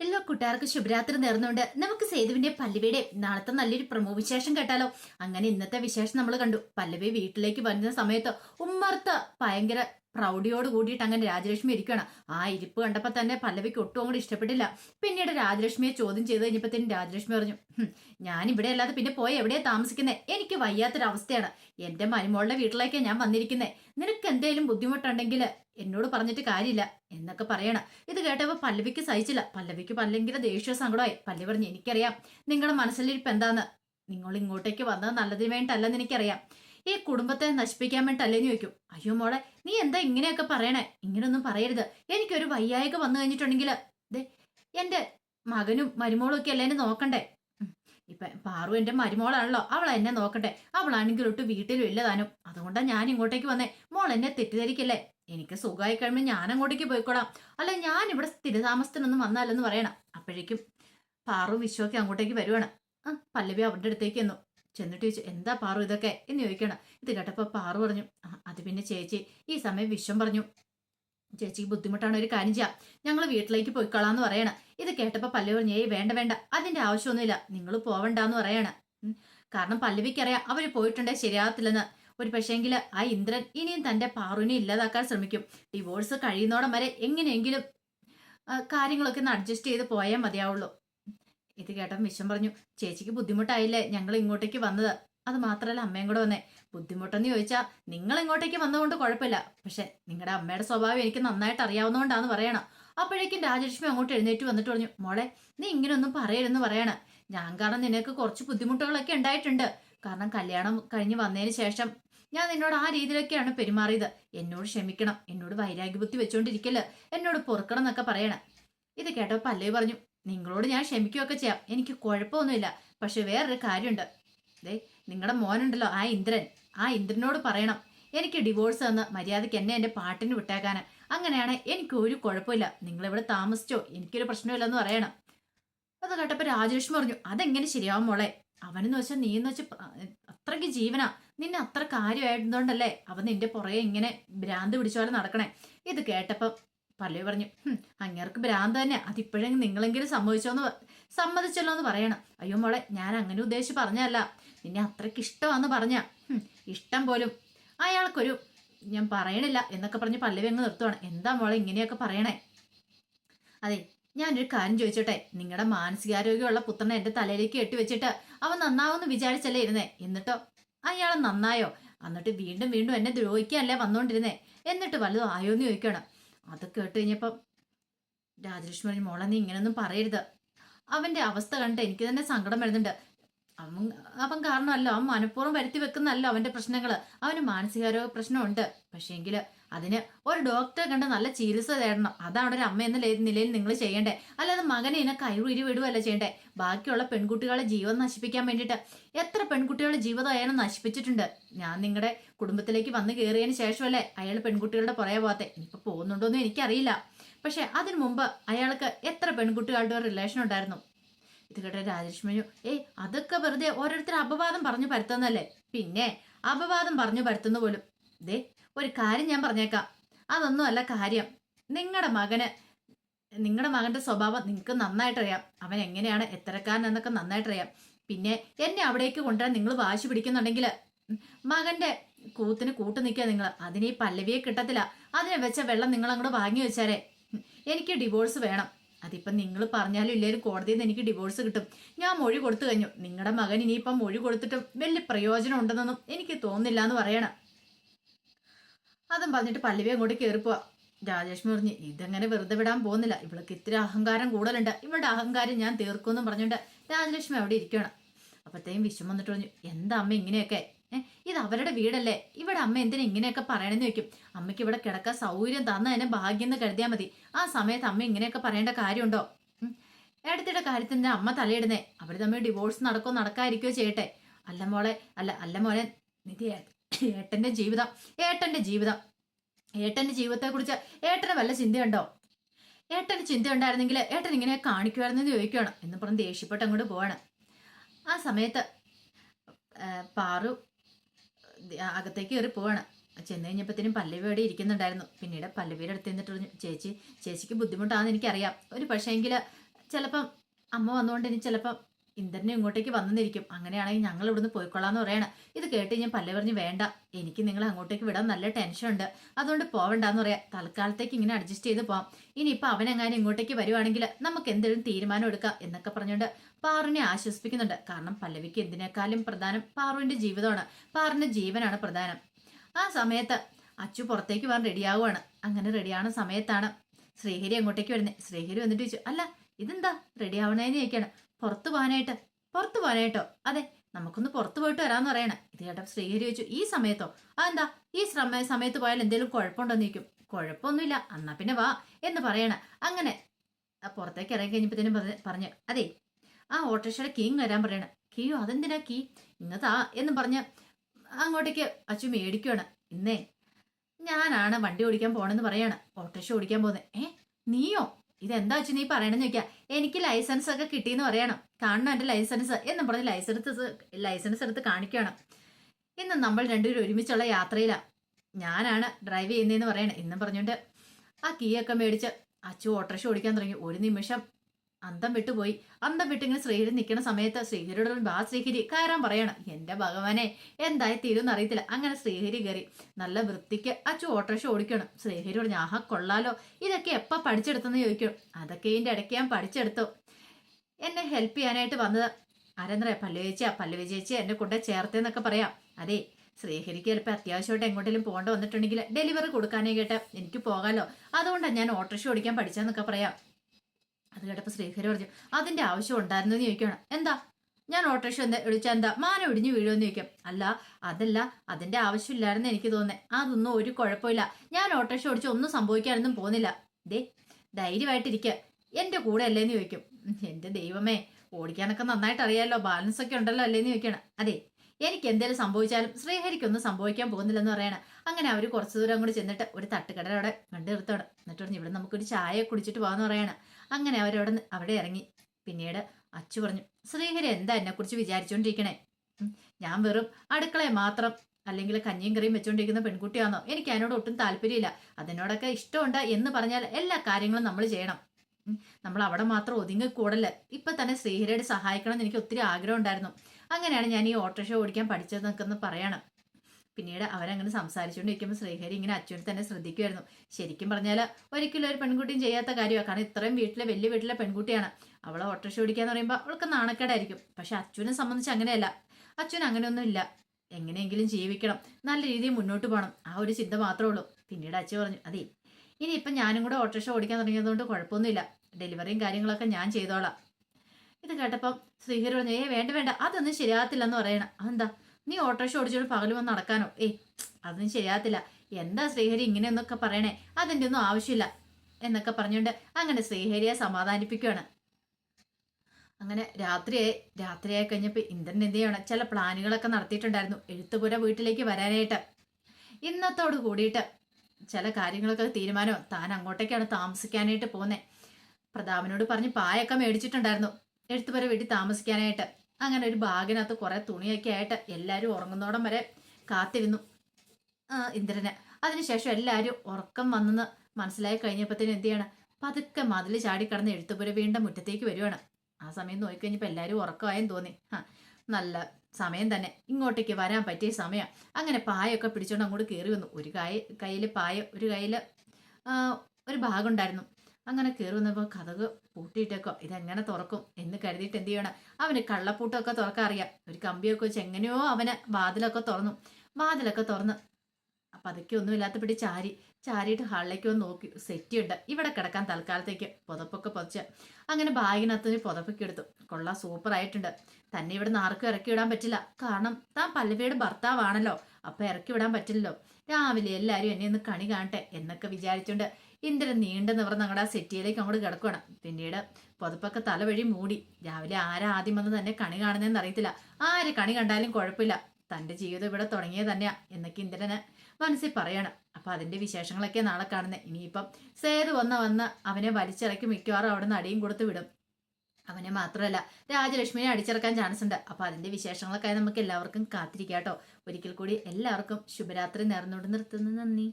എല്ലാ കൂട്ടുകാർക്ക് ശുഭരാത്രി നേർന്നുകൊണ്ട് നമുക്ക് സേതുവിന്റെ പല്ലവിയുടെ നാളത്തെ നല്ലൊരു പ്രമോ വിശേഷം കേട്ടാലോ? അങ്ങനെ ഇന്നത്തെ വിശേഷം നമ്മൾ കണ്ടു. പല്ലവി വീട്ടിലേക്ക് വരുന്ന സമയത്ത് ഉമ്മർത്ത് ഭയങ്കര പ്രൗഢിയോട് കൂടിയിട്ട് അങ്ങനെ രാജലക്ഷ്മി ഇരിക്കുകയാണ്. ആ ഇരിപ്പ് കണ്ടപ്പോൾ തന്നെ പല്ലവിക്ക് ഒട്ടും അങ്ങോട്ട് ഇഷ്ടപ്പെട്ടില്ല. പിന്നീട് രാജലക്ഷ്മിയെ ചോദ്യം ചെയ്ത് കഴിഞ്ഞപ്പോഴത്തേനും രാജലക്ഷ്മി പറഞ്ഞു ഞാൻ ഇവിടെ അല്ലാതെ പിന്നെ പോയി എവിടെയാ താമസിക്കുന്നത് എനിക്ക് വയ്യാത്തൊരവസ്ഥയാണ് എന്റെ മരുമോളുടെ വീട്ടിലേക്കാണ് ഞാൻ വന്നിരിക്കുന്നത് നിനക്ക് എന്തെങ്കിലും ബുദ്ധിമുട്ടുണ്ടെങ്കിൽ എന്നോട് പറഞ്ഞിട്ട് കാര്യമില്ല എന്നൊക്കെ പറയണം. ഇത് കേട്ടപ്പോൾ പല്ലവിക്ക് സഹിച്ചില്ല. പല്ലവിക്ക് പല്ലെങ്കിൽ ദേഷ്യ സങ്കടമായി. പല്ലവി പറഞ്ഞു എനിക്കറിയാം നിങ്ങളുടെ മനസ്സിലിരിപ്പ് എന്താന്ന്. നിങ്ങൾ ഇങ്ങോട്ടേക്ക് വന്നത് നല്ലതിന് വേണ്ടിട്ടല്ലെന്ന് എനിക്കറിയാം. ഈ കുടുംബത്തെ നശിപ്പിക്കാൻ വേണ്ടിട്ടല്ലേന്ന് ചോദിക്കും. അയ്യോ മോളെ നീ എന്താ ഇങ്ങനെയൊക്കെ പറയണേ? ഇങ്ങനൊന്നും പറയരുത്. എനിക്കൊരു വയ്യായിക വന്നു കഴിഞ്ഞിട്ടുണ്ടെങ്കിൽ ദേ എന്റെ മകനും മരുമോളും ഒക്കെ അല്ലേ എന്നെ നോക്കണ്ടേ. ഇപ്പൊ പാറു എന്റെ മരുമോളാണല്ലോ അവൾ എന്നെ നോക്കട്ടെ. അവളാണെങ്കിൽ ഒട്ട് വീട്ടിലും ഇല്ല താനും. അതുകൊണ്ടാണ് ഞാൻ ഇങ്ങോട്ടേക്ക് വന്നേ. മോൾ എന്നെ തെറ്റിദ്ധരിക്കല്ലേ? എനിക്ക് സുഖമായി കഴിയുമ്പോൾ ഞാൻ അങ്ങോട്ടേക്ക് പോയിക്കോളാം. അല്ല ഞാൻ ഇവിടെ സ്ഥിരതാമസത്തിനൊന്നും വന്നാലെന്ന് പറയണം. അപ്പോഴേക്കും പാറു വിശ്വമൊക്കെ അങ്ങോട്ടേക്ക് വരുവാണ്. പല്ലവി അവരുടെ അടുത്തേക്ക് എന്നു ചെന്നിട്ട് ചോദിച്ചു എന്താ പാറു ഇതൊക്കെ? എന്ന് ചോദിക്കണം ഇത് കേട്ടപ്പോൾ പാറു പറഞ്ഞു "ആ, അത് പിന്നെ ചേച്ചി ഈ സമയം വിശ്വം പറഞ്ഞു. ചേച്ചിക്ക് ബുദ്ധിമുട്ടാണ് ഒരു കാര്യം ചെയ്യാം. ഞങ്ങൾ വീട്ടിലേക്ക് പോയിക്കോളാന്ന് പറയണം. ഇത് കേട്ടപ്പോൾ പല്ലവി പറഞ്ഞു ഏയ് വേണ്ട വേണ്ട. അതിന്റെ ആവശ്യമൊന്നുമില്ല. നിങ്ങൾ പോവണ്ടെന്ന് പറയണം. കാരണം പല്ലവിക്കറിയാം അവർ പോയിട്ടുണ്ടേ ശരിയാകത്തില്ലെന്ന് ഒരു പക്ഷേങ്കിൽ ആ ഇന്ദ്രൻ ഇനിയും തന്റെ പാറുവിനെ ഇല്ലാതാക്കാൻ ശ്രമിക്കും. ഡിവോഴ്സ് കഴിയുന്നോടം വരെ എങ്ങനെയെങ്കിലും കാര്യങ്ങളൊക്കെ ഒന്ന് അഡ്ജസ്റ്റ് ചെയ്ത് പോയാൽ മതിയാവുള്ളൂ. ഇത് കേട്ടപ്പോൾ വിഷം പറഞ്ഞു ചേച്ചിക്ക് ബുദ്ധിമുട്ടായില്ലേ? ഞങ്ങൾ ഇങ്ങോട്ടേക്ക് വന്നത്. അത് മാത്രമല്ല അമ്മയും കൂടെ വന്നേ. ബുദ്ധിമുട്ടെന്ന് ചോദിച്ചാൽ നിങ്ങൾ ഇങ്ങോട്ടേക്ക് വന്നതുകൊണ്ട് കുഴപ്പമില്ല. പക്ഷെ നിങ്ങളുടെ അമ്മയുടെ സ്വഭാവം എനിക്ക് നന്നായിട്ട് അറിയാവുന്നതുകൊണ്ടാന്ന് പറയണം. അപ്പോഴേക്കും രാജലക്ഷ്മി അങ്ങോട്ട് എഴുന്നേറ്റ് വന്നിട്ട് പറഞ്ഞു മോളെ നീ ഇങ്ങനെയൊന്നും പറയരുതെന്ന് പറയണം. ഞാൻ കാരണം നിനക്ക് കുറച്ച് ബുദ്ധിമുട്ടുകളൊക്കെ ഉണ്ടായിട്ടുണ്ട്. കാരണം കല്യാണം കഴിഞ്ഞ് വന്നതിന് ശേഷം ഞാൻ നിന്നോട് ആ രീതിയിലൊക്കെയാണ് പെരുമാറിയത്. എന്നോട് ക്ഷമിക്കണം. എന്നോട് വൈരാഗ്യബുദ്ധി വെച്ചോണ്ടിരിക്കൽ എന്നോട് പൊറുക്കണം എന്നൊക്കെ പറയണം. ഇത് കേട്ടപ്പോൾ പല്ലവി പറഞ്ഞു നിങ്ങളോട് ഞാൻ ക്ഷമിക്കുകയൊക്കെ ചെയ്യാം. എനിക്ക് കുഴപ്പമൊന്നുമില്ല. പക്ഷെ വേറൊരു കാര്യമുണ്ട്. ദേ നിങ്ങളുടെ മോനുണ്ടല്ലോ ആ ഇന്ദ്രൻ. ആ ഇന്ദ്രനോട് പറയണം. എനിക്ക് ഡിവോഴ്സ് തന്ന് മര്യാദയ്ക്ക് എന്നെ എന്റെ പാട്ടിന് വിട്ടേക്കാന്. അങ്ങനെയാണ് എനിക്ക് ഒരു കുഴപ്പമില്ല. നിങ്ങളിവിടെ താമസിച്ചോ? എനിക്കൊരു പ്രശ്നമില്ലെന്ന് പറയണം. അത് കേട്ടപ്പോൾ രാജലക്ഷ്മി പറഞ്ഞു അതെങ്ങനെ ശരിയാവും മോളെ? അവനെന്ന് വെച്ചാൽ നീ എന്ന് വെച്ചാൽ അത്രയ്ക്ക് ജീവനാ. നിന്നെ അത്ര കാര്യമായിരുന്നോണ്ടല്ലേ അവൻ നിന്റെ പുറകെ ഇങ്ങനെ ഭ്രാന്ത് പിടിച്ചോലെ നടക്കണേ? ഇത് കേട്ടപ്പം പല്ലവി പറഞ്ഞു "ഹും, അങ്ങേർക്ക് ഭ്രാന്ത് തന്നെ. അതിപ്പോഴെങ്കിലും നിങ്ങളെങ്കിലും സമ്മതിച്ചോന്ന് സമ്മതിച്ചല്ലോ എന്ന് പറയണം. അയ്യോ മോളെ ഞാൻ അങ്ങനെ ഉദ്ദേശിച്ച് പറഞ്ഞല്ല നിന്നെ അത്രയ്ക്ക് ഇഷ്ടമാന്ന് പറഞ്ഞ. ഇഷ്ടം പോലും. അയാൾക്കൊരു ഞാൻ പറയണില്ല എന്നൊക്കെ പറഞ്ഞ് പല്ലവി അങ്ങ് നിർത്തുവാണ്. എന്താ മോളെ ഇങ്ങനെയൊക്കെ പറയണേ? അതെ ഞാനൊരു കാര്യം ചോദിച്ചോട്ടെ. നിങ്ങളുടെ മാനസികാരോഗ്യമുള്ള പുത്രനെ എന്റെ തലയിലേക്ക് കെട്ടി വെച്ചിട്ട് അവൻ നന്നാവുമെന്ന് വിചാരിച്ചല്ലേ ഇരുന്നേ? എന്നിട്ടോ? അയാൾ നന്നായോ? എന്നിട്ട് വീണ്ടും വീണ്ടും എന്നെ ദ്രോഹിക്കാനല്ലേ വന്നോണ്ടിരുന്നേ? എന്നിട്ട് വല്ലതും ആയോന്ന് ചോദിക്കണം. അത് കേട്ട് കഴിഞ്ഞപ്പം രാജലക്ഷ്മി മോളെ നീ ഇങ്ങനെയൊന്നും പറയരുത്. അവന്റെ അവസ്ഥ കണ്ട് എനിക്ക് തന്നെ സങ്കടം വരുന്നുണ്ട്. അവൻ അവൻ കാരണമല്ല അവൻ മനഃപൂർവം വരുത്തി വെക്കുന്നല്ലോ അവന്റെ പ്രശ്നങ്ങൾ അവന് മാനസികാരോഗ്യ പ്രശ്നമുണ്ട്. പക്ഷേങ്കിൽ അതിന് ഒരു ഡോക്ടറെ കണ്ട് നല്ല ചികിത്സ തേടണം. അതാണ് ഒരു അമ്മ എന്ന നിലയിൽ നിങ്ങൾ ചെയ്യേണ്ടേ. അല്ലാതെ മകനെ ഇനെ കയറുരി വിടുവല്ല ചെയ്യണ്ടേ. ബാക്കിയുള്ള പെൺകുട്ടികളെ ജീവൻ നശിപ്പിക്കാൻ വേണ്ടിയിട്ട് എത്ര പെൺകുട്ടികളുടെ ജീവിതം നശിപ്പിച്ചിട്ടുണ്ട്. ഞാൻ നിങ്ങളുടെ കുടുംബത്തിലേക്ക് വന്ന് കയറിയതിന് ശേഷമല്ലേ അയാൾ പെൺകുട്ടികളുടെ പുറകെ പോകാത്തെ? ഇനിയിപ്പോൾ പോകുന്നുണ്ടോയെന്ന് എനിക്കറിയില്ല. പക്ഷെ അതിനു മുമ്പ് അയാൾക്ക് എത്ര പെൺകുട്ടികളുടെ റിലേഷൻ ഉണ്ടായിരുന്നു? ഇത് കേട്ട രാജലക്ഷ്മി ഏയ് അതൊക്കെ വെറുതെ ഓരോരുത്തർ അപവാദം പറഞ്ഞു പരത്തുന്നല്ലേ പിന്നെ അപവാദം പറഞ്ഞു പരത്തുന്ന പോലും. ദേ ഒരു കാര്യം ഞാൻ പറഞ്ഞേക്കാം. അതൊന്നുമല്ല കാര്യം. നിങ്ങളുടെ മകന് നിങ്ങളുടെ മകന്റെ സ്വഭാവം നിങ്ങൾക്ക് നന്നായിട്ടറിയാം. അവൻ എങ്ങനെയാണ് എത്രക്കാരൻ എന്നൊക്കെ നന്നായിട്ട് അറിയാം പിന്നെ എന്നെ അവിടേക്ക് കൊണ്ടുവരാൻ നിങ്ങൾ വാശി പിടിക്കുന്നുണ്ടെങ്കിൽ മകന്റെ കൂത്തിന് കൂട്ടു നിൽക്കുക നിങ്ങൾ അതിന് ഈ പല്ലവിയെ കിട്ടത്തില്ല. അതിനെ വെച്ച വെള്ളം നിങ്ങൾ അങ്ങോട്ട് വാങ്ങി വെച്ചാലേ എനിക്ക് ഡിവോഴ്സ് വേണം. അതിപ്പം നിങ്ങൾ പറഞ്ഞാലും ഇല്ലേലും കോടതിയിൽ നിന്ന് എനിക്ക് ഡിവോഴ്സ് കിട്ടും. ഞാൻ മൊഴി കൊടുത്തു കഴിഞ്ഞു. നിങ്ങളുടെ മകൻ ഇനിയിപ്പം മൊഴി കൊടുത്തിട്ടും വലിയ പ്രയോജനം ഉണ്ടെന്നൊന്നും എനിക്ക് തോന്നുന്നില്ല എന്ന് പറയണം. അതും പറഞ്ഞിട്ട് പല്ലവി അങ്ങോട്ട് കയറിപ്പോവാ രാജേഷ്മി പറഞ്ഞു ഇതങ്ങനെ വെറുതെ വിടാൻ പോകുന്നില്ല. ഇവൾക്ക് ഇത്തിരി അഹങ്കാരം കൂടുതലുണ്ട്. ഇവളുടെ അഹങ്കാരം ഞാൻ തീർക്കുമെന്നും പറഞ്ഞുകൊണ്ട് രാജലക്ഷ്മി അവിടെ ഇരിക്കണം അപ്പത്തേയും വിശ്വം വന്നിട്ട് പറഞ്ഞു എന്താ അമ്മ ഇങ്ങനെയൊക്കെ? ഇത് അവരുടെ വീടല്ലേ? ഇവിടെ അമ്മ എന്തിനാ ഇങ്ങനെയൊക്കെ പറയണമെന്ന് വെക്കും അമ്മയ്ക്ക് ഇവിടെ കിടക്കാൻ സൗകര്യം തന്ന തന്നെ ഭാഗ്യം എന്ന് കരുതിയാൽ മതി. ആ സമയത്ത് അമ്മ ഇങ്ങനെയൊക്കെ പറയേണ്ട കാര്യമുണ്ടോ. ഏടത്തിയുടെ കാര്യത്തിന് അമ്മ തലയിടുന്നേ? അവർ തമ്മിൽ ഡിവോഴ്സ് നടക്കോ നടക്കാതിരിക്കോ ചെയ്യട്ടെ? അല്ല മോളെ അല്ല അല്ല മോളെ നിധി ഏട്ടന്റെ ജീവിതം ഏട്ടന്റെ ജീവിതം. ഏട്ടന്റെ ജീവിതത്തെ കുറിച്ച് ഏട്ടന് വല്ല ചിന്തയുണ്ടോ? ഏട്ടന് ചിന്തയുണ്ടായിരുന്നെങ്കിൽ ഏട്ടൻ ഇങ്ങനെ കാണിക്കുമായിരുന്നു എന്ന് ചോദിക്കുകയാണ് എന്ന് പറഞ്ഞ് ദേഷ്യപ്പെട്ട് അങ്ങോട്ട് പോവാണ്. ആ സമയത്ത് പാറു അകത്തേക്ക് കയറി പോവാണ്. ചെന്ന് കഴിഞ്ഞപ്പോഴത്തേനും പല്ലവി അവിടെ ഇരിക്കുന്നുണ്ടായിരുന്നു. പിന്നീട് പല്ലവിയുടെ അടുത്ത് നിന്നിട്ട് ചേച്ചി ചേച്ചിക്ക് ബുദ്ധിമുട്ടാണെന്ന് എനിക്കറിയാം. ഒരു പക്ഷേങ്കിൽ ചിലപ്പം അമ്മ വന്നുകൊണ്ട് ഇനി ചിലപ്പം ഇന്ദ്രനെ ഇങ്ങോട്ടേക്ക് വന്നിരിക്കും. അങ്ങനെയാണെങ്കിൽ ഞങ്ങൾ ഇവിടുന്ന് പോയിക്കൊള്ളാന്ന് പറയണം. ഇത് കേട്ട് ഞാൻ പല്ല പറഞ്ഞ് വേണ്ട. എനിക്ക് നിങ്ങളെ അങ്ങോട്ടേക്ക് വിടാൻ നല്ല ടെൻഷൻ ഉണ്ട് അതുകൊണ്ട് പോവണ്ടെന്ന് പറയാം. തൽക്കാലത്തേക്ക് ഇങ്ങനെ അഡ്ജസ്റ്റ് ചെയ്ത് പോവാം. ഇനിയിപ്പോൾ അവനെങ്ങാനും ഇങ്ങോട്ടേക്ക് വരുവാണെങ്കിൽ നമുക്ക് എന്തെങ്കിലും തീരുമാനം എടുക്കാം എന്നൊക്കെ പറഞ്ഞുകൊണ്ട് പാറുവിനെ ആശ്വസിപ്പിക്കുന്നുണ്ട്. കാരണം പല്ലവിക്ക് എന്തിനേക്കാളും പ്രധാനം പാറുവിന്റെ ജീവിതമാണ്. പാറിന്റെ ജീവനാണ് പ്രധാനം. ആ സമയത്ത് അച്ചു പുറത്തേക്ക് പോകാൻ റെഡിയാവുകയാണ് അങ്ങനെ റെഡിയാവുന്ന സമയത്താണ് ശ്രീഹരി അങ്ങോട്ടേക്ക് വരുന്നത് ശ്രീഹരി വന്നിട്ട് ചോദിച്ചു അല്ല ഇതെന്താ? റെഡി ആവണേന്ന് ചോദിക്കാണ് പുറത്തു പോകാനായിട്ട് പുറത്തു പോകാനായിട്ടോ? അതെ നമുക്കൊന്ന് പുറത്തു പോയിട്ട് വരാന്ന് പറയണേ. ഇത് കേട്ട ശ്രീഹരി ചോദിച്ചു ഈ സമയത്തോ? അതെന്താ ഈ ശ്രമ സമയത്ത് പോയാൽ എന്തെങ്കിലും കുഴപ്പമുണ്ടോന്ന് ചോദിക്കും. കുഴപ്പമൊന്നുമില്ല എന്നാ പിന്നെ വാ എന്ന് പറയണ. അങ്ങനെ പുറത്തേക്ക് ഇറങ്ങി കഴിഞ്ഞപ്പോഴത്തേനും പറഞ്ഞ് പറഞ്ഞു അതെ ആ ഓട്ടോറിക്ഷയുടെ കീങ് വരാൻ പറയണ. കീയോ അതെന്തിനാ കീ? ഇന്നതാ എന്ന് പറഞ്ഞ് അങ്ങോട്ടേക്ക് അച്ചു മേടിക്കുവാണ്. ഇന്നേ ഞാനാണ് വണ്ടി ഓടിക്കാൻ പോണെന്ന് പറയാണ്. ഓട്ടോറിക്ഷ ഓടിക്കാൻ പോകുന്നത് ഏ നീയോ? ഇതെന്താ വെച്ച് നീ പറയണെന്ന് ചോദിക്കാം? എനിക്ക് ലൈസൻസ് ഒക്കെ കിട്ടിയെന്ന് പറയണം. കാണണം എന്റെ ലൈസൻസ് എന്നും പറഞ്ഞ് ലൈസൻസ് ലൈസൻസ് എടുത്ത് കാണിക്കണം. ഇന്ന് നമ്മൾ രണ്ടുപേരും ഒരുമിച്ചുള്ള യാത്രയിലാണ് ഞാനാണ് ഡ്രൈവ് ചെയ്യുന്നതെന്ന് പറയണം. എന്നും പറഞ്ഞുകൊണ്ട് ആ കീ ഒക്കെ മേടിച്ച് അച്ചു ഓട്ടോറിക്ഷ ഓടിക്കാൻ തുടങ്ങി. ഒരു നിമിഷം അന്തം വിട്ടുപോയി അന്തം വിട്ടിങ്ങനെ ശ്രീഹരി നിൽക്കുന്ന സമയത്ത് ശ്രീഹരിയോട് ബാ ശ്രീഹരി കയറാൻ പറയണം. എന്റെ ഭഗവാനെ എന്തായി തീരുമെന്ന് അറിയത്തില്ല. അങ്ങനെ ശ്രീഹരി കയറി. നല്ല വൃത്തിക്ക് അച്ചു ഓട്ടോറിക്ഷ ഓടിക്കണം. ശ്രീഹരി പറഞ്ഞു ആഹാ കൊള്ളാലോ. ഇതൊക്കെ എപ്പ പഠിച്ചെടുത്തെന്ന് ചോദിക്കും. അതൊക്കെ ഇതിന്റെ ഇടയ്ക്ക് ഞാൻ പഠിച്ചെടുത്തു. എന്നെ ഹെൽപ്പ് ചെയ്യാനായിട്ട് വന്നത് ആരെന്നറിയാ പല്ലു ചേച്ചിയാ. പല്ലു ചേച്ചി എന്നെ കൊണ്ട് ചേർത്തേന്നൊക്കെ പറയാം. അതെ ശ്രീഹരിക്ക് ചിലപ്പോൾ അത്യാവശ്യമായിട്ട് എങ്ങോട്ടെങ്കിലും പോകേണ്ട വന്നിട്ടുണ്ടെങ്കിൽ ഡെലിവറി കൊടുക്കാനേ കേട്ട്. എനിക്ക് പോകാലോ. അതുകൊണ്ടാണ് ഞാൻ ഓട്ടോറിക്ഷ ഓടിക്കാൻ പഠിച്ചതെന്നൊക്കെ പറയാം. അത് കേട്ടപ്പോൾ ശ്രീഹരി പറഞ്ഞു അതിന്റെ ആവശ്യം ഉണ്ടായിരുന്നു എന്ന് ചോദിക്കണം എന്താ? ഞാൻ ഓട്ടോറിക്ഷ എന്താ വിളിച്ചാൽ എന്താ മാന ഇടിഞ്ഞു വീഴുമെന്ന് ചോദിക്കും. അല്ല അതല്ല അതിന്റെ ആവശ്യമില്ലായിരുന്നു എനിക്ക് തോന്നുന്നത് അതൊന്നും ഒരു കുഴപ്പമില്ല. ഞാൻ ഓട്ടോറിക്ഷ ഓടിച്ച് ഒന്നും സംഭവിക്കാനൊന്നും പോകുന്നില്ല. ദേ ധൈര്യമായിട്ടിരിക്കുക എന്റെ കൂടെ അല്ലേന്ന് ചോദിക്കും. എന്റെ ദൈവമേ ഓടിക്കാനൊക്കെ നന്നായിട്ട് അറിയാലോ ബാലൻസ് ഒക്കെ ഉണ്ടല്ലോ അല്ലേന്ന് ചോദിക്കണം അതെ എനിക്ക് എന്തെങ്കിലും സംഭവിച്ചാലും ശ്രീഹരിക്കൊന്നും സംഭവിക്കാൻ പോകുന്നില്ലെന്ന് പറയണം. അങ്ങനെ അവർ കുറച്ച് ദൂരം അങ്ങോട്ട് ചെന്നിട്ട് ഒരു തട്ടുകട അവിടെ കണ്ടു നിർത്തോടെ എന്നിട്ട് പറഞ്ഞു ഇവിടെ നമുക്കൊരു ചായ കുടിച്ചിട്ട് പോകാന്ന് പറയണം. അങ്ങനെ അവരവിടെ അവിടെ ഇറങ്ങി. പിന്നീട് അച്ചു പറഞ്ഞു ശ്രീഹരി എന്താ എന്നെ കുറിച്ച് വിചാരിച്ചുകൊണ്ടിരിക്കണേ ഞാൻ വെറും അടുക്കളയെ മാത്രം അല്ലെങ്കിൽ കഞ്ഞിയും കറിയും വെച്ചുകൊണ്ടിരിക്കുന്ന പെൺകുട്ടിയാണോ എനിക്ക് അതിനോട് ഒട്ടും താല്പര്യമില്ല. അതിനോടൊക്കെ ഇഷ്ടമുണ്ട് എന്ന് പറഞ്ഞാൽ എല്ലാ കാര്യങ്ങളും നമ്മൾ ചെയ്യണം. നമ്മൾ അവിടെ മാത്രം ഒതുങ്ങിക്കൂടൽ ഇപ്പൊ തന്നെ ശ്രീഹരിയുടെ സഹായിക്കണം എന്ന് എനിക്ക് ഒത്തിരി ആഗ്രഹം ഉണ്ടായിരുന്നു. അങ്ങനെയാണ് ഞാൻ ഈ ഓട്ടോറിക്ഷ ഓടിക്കാൻ പഠിച്ചത് എന്നൊക്കെ പറയണം. പിന്നീട് അവരങ്ങനെ സംസാരിച്ചുകൊണ്ടിരിക്കുമ്പോൾ ശ്രീഹരി ഇങ്ങനെ അച്ഛനും തന്നെ ശ്രദ്ധിക്കുമായിരുന്നു ശരിക്കും പറഞ്ഞാൽ ഒരിക്കലും ഒരു പെൺകുട്ടിയും ചെയ്യാത്ത കാര്യമാണ് കാരണം ഇത്രയും വീട്ടിലെ വലിയ വീട്ടിലെ പെൺകുട്ടിയാണ്. അവളെ ഓട്ടോറിക്ഷ ഓടിക്കാന്ന് പറയുമ്പോൾ അവൾക്ക് നാണക്കേടായിരിക്കും. പക്ഷെ അച്ഛനെ സംബന്ധിച്ച് അങ്ങനെയല്ല. അച്ഛൻ അങ്ങനെയൊന്നും ഇല്ല. എങ്ങനെയെങ്കിലും ജീവിക്കണം. നല്ല രീതിയിൽ മുന്നോട്ട് പോകണം. ആ ഒരു ചിന്ത മാത്രമേ ഉള്ളൂ. പിന്നീട് അച്ഛൻ പറഞ്ഞു അതെ ഇനിയിപ്പം ഞാനും കൂടെ ഓട്ടോറിക്ഷ ഓടിക്കാൻ തുടങ്ങിയതുകൊണ്ട് കുഴപ്പമൊന്നുമില്ല. ഡെലിവറിയും കാര്യങ്ങളൊക്കെ ഞാൻ ചെയ്തോളാം. ഇത് കേട്ടപ്പം ശ്രീഹരി പറഞ്ഞു ഏ വേണ്ട വേണ്ട അതൊന്നും ശരിയാകത്തില്ല എന്ന് പറയണം. അതെന്താ? നീ ഓട്ടോറിക്ഷ ഓടിച്ചോട് പകൽ വന്ന് നടക്കാനോ? ഏ അതൊന്നും ശരിയാകത്തില്ല. എന്താ ശ്രീഹരി ഇങ്ങനെയൊന്നൊക്കെ പറയണേ? അതിന്റെ ഒന്നും ആവശ്യമില്ല. എന്നൊക്കെ പറഞ്ഞുകൊണ്ട് അങ്ങനെ ശ്രീഹരിയെ സമാധാനിപ്പിക്കുകയാണ് അങ്ങനെ രാത്രിയായി രാത്രിയായി കഴിഞ്ഞപ്പോൾ ഇന്ദ്രൻ എന്ത് ചെയ്യണം? ചില പ്ലാനുകളൊക്കെ നടത്തിയിട്ടുണ്ടായിരുന്നു എഴുത്തുപുര വീട്ടിലേക്ക് വരാനായിട്ട്. ഇന്നത്തോട് കൂടിയിട്ട് ചില കാര്യങ്ങളൊക്കെ തീരുമാനം താൻ അങ്ങോട്ടേക്കാണ് താമസിക്കാനായിട്ട് പോകുന്നത് പ്രതാപനോട് പറഞ്ഞ് പായൊക്കെ മേടിച്ചിട്ടുണ്ടായിരുന്നു. എഴുത്തുപുര വീട്ടിൽ താമസിക്കാനായിട്ട്. അങ്ങനെ ഒരു ബാഗിനകത്ത് കുറെ തുണിയൊക്കെ ആയിട്ട് എല്ലാവരും ഉറങ്ങുന്നോടം വരെ കാത്തിരുന്നു. ഇന്ദ്രന്. അതിനുശേഷം എല്ലാവരും ഉറക്കം വന്നെന്ന് മനസ്സിലായി കഴിഞ്ഞപ്പോഴത്തേനും എന്ത് ചെയ്യണം? പതുക്കെ മതിൽ ചാടിക്കടന്ന് എഴുത്തുപുര വീണ്ടും മുറ്റത്തേക്ക് വരുവാണ്. ആ സമയം നോക്കിക്കഴിഞ്ഞപ്പോൾ എല്ലാവരും ഉറക്കമായെന്ന് തോന്നി. ആ നല്ല സമയം തന്നെ. ഇങ്ങോട്ടേക്ക് വരാൻ പറ്റിയ സമയം. അങ്ങനെ പായൊക്കെ പിടിച്ചോണ്ട് അങ്ങോട്ട് കയറി വന്നു. ഒരു കൈ കയ്യിൽ പായ ഒരു കയ്യിൽ ഒരു ഭാഗമുണ്ടായിരുന്നു അങ്ങനെ കയറി വന്നപ്പോൾ കഥക് പൂട്ടിയിട്ടേക്കോ ഇതെങ്ങനെ തുറക്കും? എന്ന് കരുതിയിട്ട് എന്ത് ചെയ്യണം? അവന് കള്ളപ്പൂട്ടൊക്കെ തുറക്കാൻ അറിയാം. ഒരു കമ്പിയൊക്കെ വെച്ച് എങ്ങനെയോ അവന് വാതിലൊക്കെ തുറന്നു. വാതിലൊക്കെ തുറന്ന്. അപ്പം അതൊക്കെ ഒന്നുമില്ലാത്തപ്പടി ചാരി ചാരിയിട്ട് ഹാളിലേക്ക് വന്ന് നോക്കി. സെറ്റി ഉണ്ട് ഇവിടെ കിടക്കാൻ തൽക്കാലത്തേക്ക്. പുതപ്പൊക്കെ പൊതിച്ച്. അങ്ങനെ ബാഗിനകത്ത് പുതപ്പൊക്കെ എടുത്തു. കൊള്ളാം സൂപ്പർ ആയിട്ടുണ്ട്. തന്നെ ഇവിടെ നിന്ന് ആർക്കും ഇറക്കി വിടാൻ പറ്റില്ല. കാരണം താൻ പല്ലവിയുടെ ഭർത്താവാണല്ലോ. അപ്പൊ ഇറക്കി വിടാൻ പറ്റില്ലല്ലോ. രാവിലെ എല്ലാവരും എന്നെ ഒന്ന് കണി കാണട്ടെ എന്നൊക്കെ വിചാരിച്ചുകൊണ്ട് ഇന്ദ്രൻ നീണ്ട നിവർന്ന് അങ്ങോട്ട് ആ സെറ്റിയിലേക്ക് അങ്ങോട്ട് കിടക്കുകയാണ് പിന്നീട് പുതപ്പൊക്കെ തലവഴി മൂടി. രാവിലെ ആരാദ്യം വന്ന് തന്നെ കണി കാണുന്നതെന്ന് അറിയത്തില്ല. ആര് കണി കണ്ടാലും കുഴപ്പമില്ല. തന്റെ ജീവിതം ഇവിടെ തുടങ്ങിയത് തന്നെയാ എന്നൊക്കെ ഇന്ദ്രന് മനസ്സിൽ പറയണം. അപ്പൊ അതിന്റെ വിശേഷങ്ങളൊക്കെ നാളെ കാണുന്നത് ഇനിയിപ്പം സേതു വന്ന വന്ന് അവനെ വലിച്ചിറക്കി മിക്കവാറും അവിടെ നിന്ന് അടിയും കൊടുത്ത് വിടും. അവനെ മാത്രമല്ല രാജലക്ഷ്മിയെ അടിച്ചിറക്കാൻ ചാൻസ് ഉണ്ട്. അപ്പൊ അതിന്റെ വിശേഷങ്ങളൊക്കെ നമുക്ക് എല്ലാവർക്കും കാത്തിരിക്കാം കേട്ടോ. ഒരിക്കൽ കൂടി എല്ലാവർക്കും ശുഭരാത്രി നേർന്നുകൊണ്ട് നിർത്തുന്നു. നന്ദി.